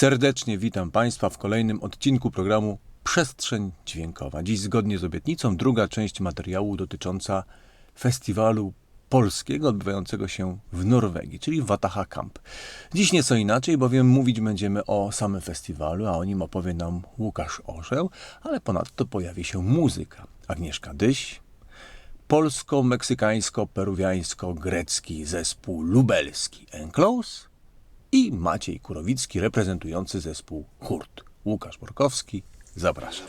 Serdecznie witam Państwa w kolejnym odcinku programu Przestrzeń Dźwiękowa. Dziś zgodnie z obietnicą druga część materiału dotycząca festiwalu polskiego odbywającego się w Norwegii, czyli Wataha Camp. Dziś nieco inaczej, bowiem mówić będziemy o samym festiwalu, a o nim opowie nam Łukasz Orzeł, ale ponadto pojawi się muzyka. Agnieszka Dyś, polsko-meksykańsko-peruwiańsko-grecki zespół lubelski Enclose i Maciej Kurowicki reprezentujący zespół Hurt. Łukasz Borkowski, zapraszam.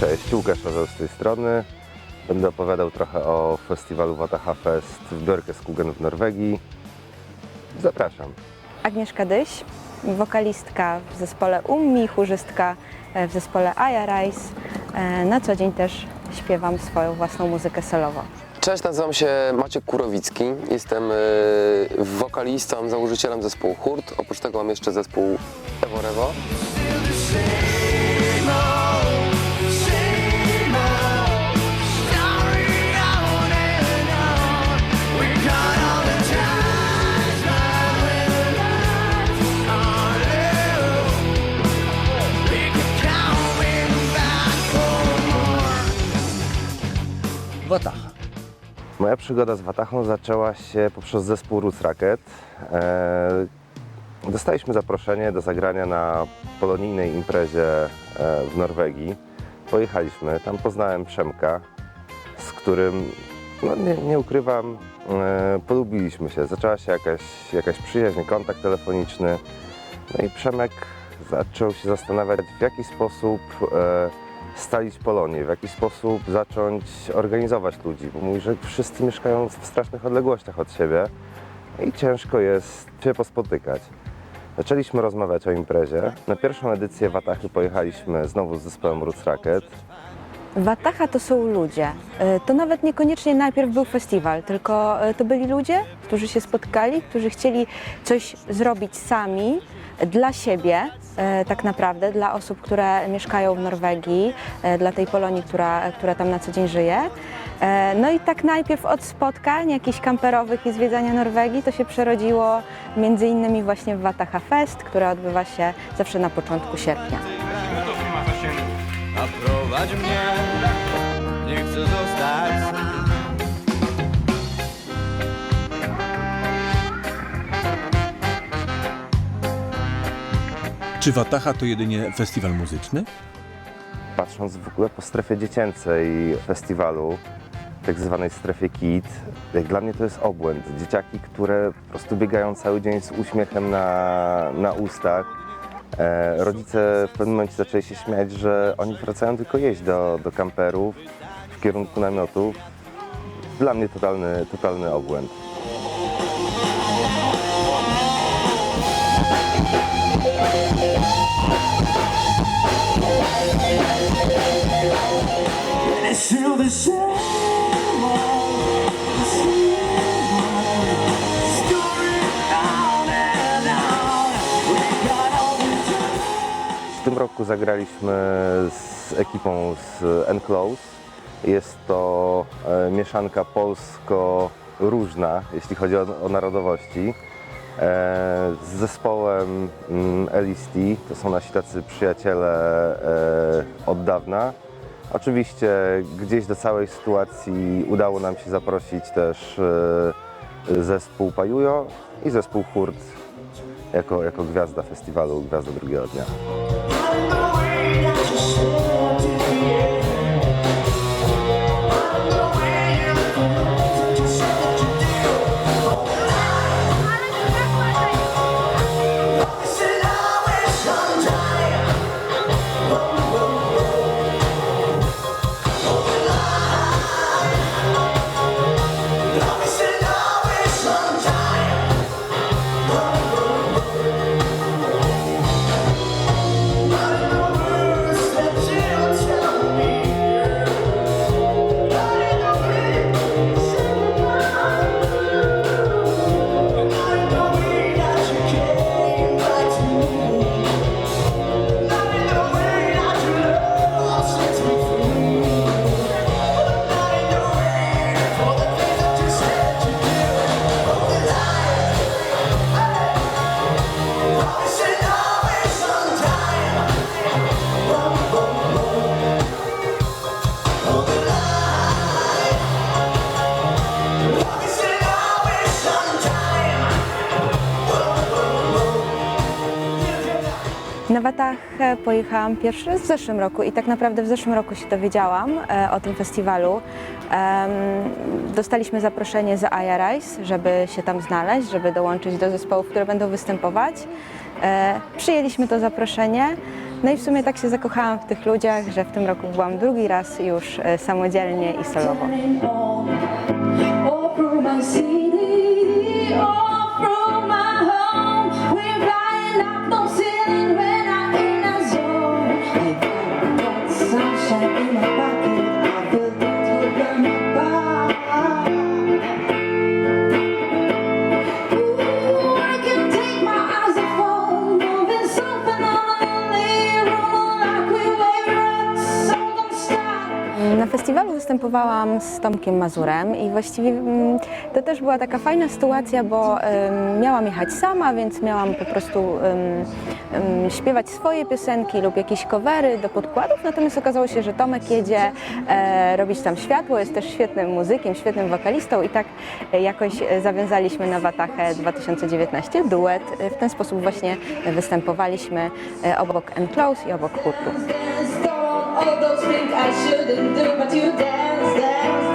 Cześć, Łukasz Orzeł z tej strony. Będę opowiadał trochę o festiwalu Wataha Fest w Björkeskogen w Norwegii. Zapraszam. Agnieszka Dyś, wokalistka w zespole Ummi, chórzystka e, w zespole Aya Rice. E, Na co dzień też śpiewam swoją własną muzykę solową. Cześć, nazywam się Maciek Kurowicki. Jestem y, wokalistą, założycielem zespołu Hurt. Oprócz tego mam jeszcze zespół Evo Revo. Moja przygoda z Watahą zaczęła się poprzez zespół Roots Racket. E, Dostaliśmy zaproszenie do zagrania na polonijnej imprezie e, w Norwegii. Pojechaliśmy, tam poznałem Przemka, z którym, no nie, nie ukrywam, e, polubiliśmy się. Zaczęła się jakaś, jakaś przyjaźń, kontakt telefoniczny. No i Przemek zaczął się zastanawiać, w jaki sposób stalić Polonię, w jaki sposób zacząć organizować ludzi, bo mówi, że wszyscy mieszkają w strasznych odległościach od siebie i ciężko jest się pospotykać. Zaczęliśmy rozmawiać o imprezie. Na pierwszą edycję Watachy pojechaliśmy znowu z zespołem Roots Racket. Wataha to są ludzie. E, To nawet niekoniecznie najpierw był festiwal, tylko e, to byli ludzie, którzy się spotkali, którzy chcieli coś zrobić sami dla siebie, tak naprawdę, dla osób, które mieszkają w Norwegii, e, dla tej Polonii, która, która tam na co dzień żyje. E, No i tak najpierw od spotkań jakichś kamperowych i zwiedzania Norwegii to się przerodziło między innymi właśnie w Wataha Fest, które odbywa się zawsze na początku sierpnia. A prowadź mnie, nie chcę zostać Czy Wataha to jedynie festiwal muzyczny? Patrząc w ogóle po strefie dziecięcej festiwalu, tak zwanej strefie KID, jak dla mnie to jest obłęd. Dzieciaki, które po prostu biegają cały dzień z uśmiechem na, na ustach. E, rodzice w pewnym momencie zaczęli się śmiać, że oni wracają tylko jeść do, do kamperów w kierunku namiotów. Dla mnie totalny, totalny obłęd. W tym roku zagraliśmy z ekipą z Enclose. Jest to e, mieszanka polsko-różna, jeśli chodzi o, o narodowości. E, z zespołem mm, LST, to są nasi tacy przyjaciele e, od dawna. Oczywiście gdzieś do całej sytuacji udało nam się zaprosić też e, zespół Pajujo i zespół Hurt jako, jako gwiazda festiwalu, gwiazda drugiego dnia. Na Watachę pojechałam pierwszy raz w zeszłym roku i tak naprawdę w zeszłym roku się dowiedziałam e, o tym festiwalu. Dostaliśmy zaproszenie z Aya Rice, żeby się tam znaleźć, żeby dołączyć do zespołów, które będą występować. E, przyjęliśmy to zaproszenie. No i w sumie tak się zakochałam w tych ludziach, że w tym roku byłam drugi raz już e, samodzielnie i solowo. Występowałam z Tomkiem Mazurem i właściwie mm, to też była taka fajna sytuacja, bo miałam jechać sama, więc miałam po prostu śpiewać swoje piosenki lub jakieś covery do podkładów, natomiast okazało się, że Tomek jedzie e, robić tam światło, jest też świetnym muzykiem, świetnym wokalistą i tak e, jakoś e, zawiązaliśmy na Watachę 2019 duet. W ten sposób właśnie występowaliśmy obok Enclose i obok Hurtu. All those things I shouldn't do, but you dance, dance,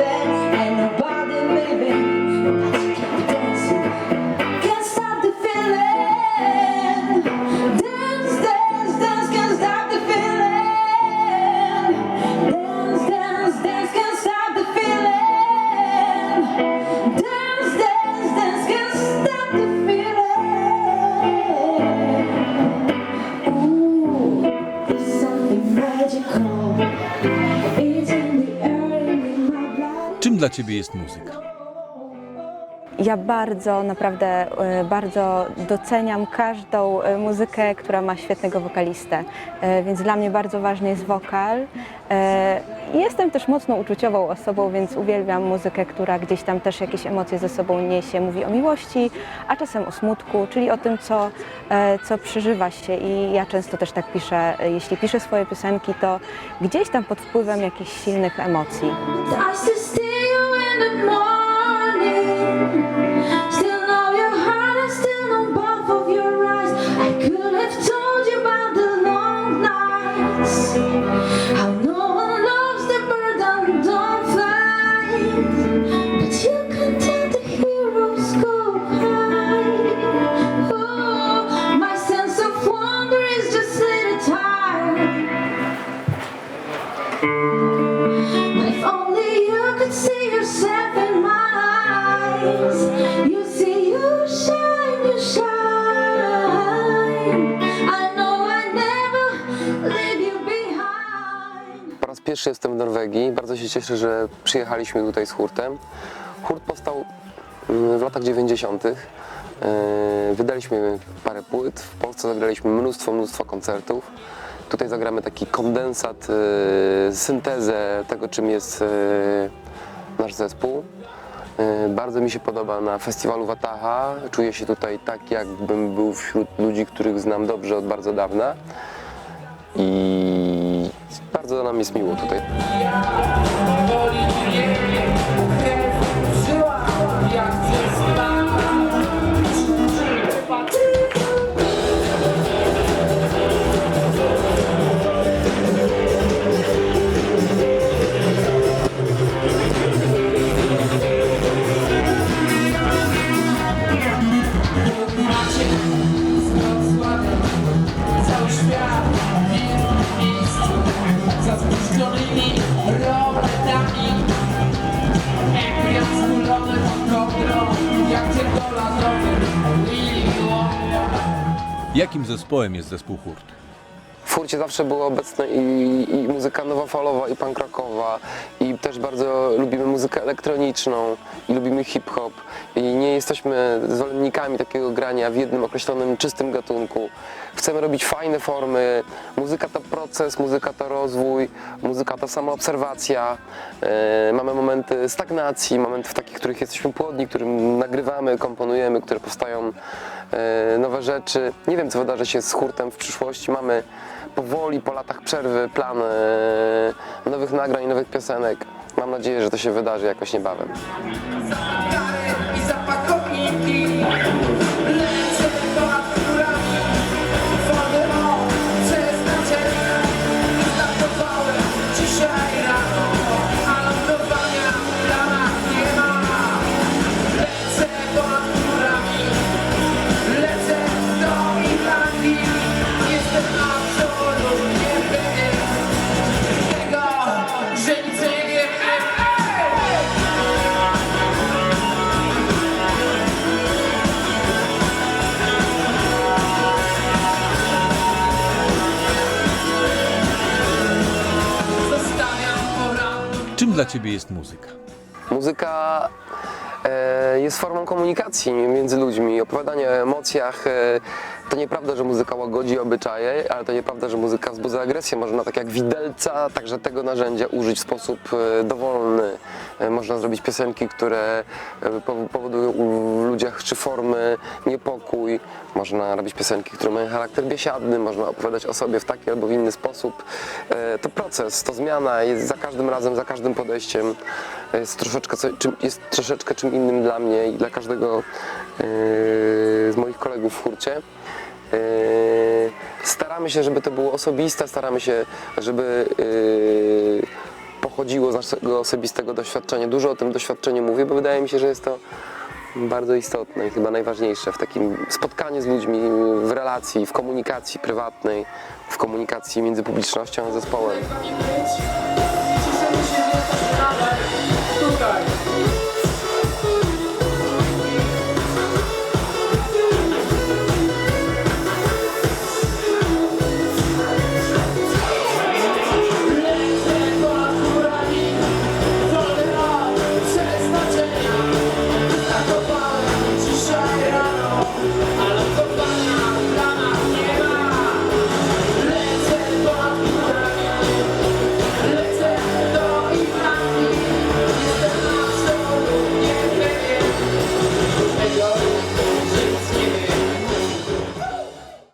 ciebie jest muzyka? Ja bardzo, naprawdę e, bardzo doceniam każdą e, muzykę, która ma świetnego wokalistę, E, więc dla mnie bardzo ważny jest wokal. Jestem też mocno uczuciową osobą, więc uwielbiam muzykę, która gdzieś tam też jakieś emocje ze sobą niesie. Mówi o miłości, a czasem o smutku, czyli o tym, co, co przeżywa się. I ja często też tak piszę, jeśli piszę swoje piosenki, to gdzieś tam pod wpływem jakichś silnych emocji. Jestem w Norwegii. Bardzo się cieszę, że przyjechaliśmy tutaj z hurtem. Hurt powstał mm, w latach 90. Yy, Wydaliśmy parę płyt. W Polsce zagraliśmy mnóstwo, mnóstwo koncertów. Tutaj zagramy taki kondensat, yy, syntezę tego, czym jest yy, nasz zespół. Bardzo mi się podoba na festiwalu Wataha. Czuję się tutaj tak, jakbym był wśród ludzi, których znam dobrze od bardzo dawna. I bardzo nam jest miło tutaj. Jakim zespołem jest zespół Hurt? W furcie zawsze było obecne i, i muzyka nowofalowa, i punk rockowa, i też bardzo lubimy muzykę elektroniczną, i lubimy hip-hop. I nie jesteśmy zwolennikami takiego grania w jednym określonym, czystym gatunku. Chcemy robić fajne formy. Muzyka to proces, muzyka to rozwój, muzyka to samoobserwacja. E, mamy momenty stagnacji, momenty w takich, których jesteśmy płodni, którym nagrywamy, komponujemy, które powstają nowe rzeczy. Nie wiem, co wydarzy się z hurtem w przyszłości. Mamy powoli, po latach przerwy, plan e, nowych nagrań, nowych piosenek. Mam nadzieję, że to się wydarzy jakoś niebawem. Dla ciebie jest muzyka? Muzyka e, jest formą komunikacji między ludźmi, opowiadanie o emocjach. To nieprawda, że muzyka łagodzi obyczaje, ale to nieprawda, że muzyka wzbudza agresję. Można tak jak widelca, także tego narzędzia użyć w sposób e, dowolny. E, można zrobić piosenki, które e, pow- powodują w ludziach czy formy niepokój. Można robić piosenki, które mają charakter biesiadny, można opowiadać o sobie w taki albo w inny sposób. To proces, to zmiana jest za każdym razem, za każdym podejściem. Jest troszeczkę, jest troszeczkę czym innym dla mnie i dla każdego z moich kolegów w hurcie. E, Staramy się, żeby to było osobiste, staramy się, żeby e, pochodziło z naszego osobistego doświadczenia. Dużo o tym doświadczeniu mówię, bo wydaje mi się, że jest to bardzo istotne i chyba najważniejsze w takim spotkaniu z ludźmi, w relacji, w komunikacji prywatnej, w komunikacji między publicznością a zespołem.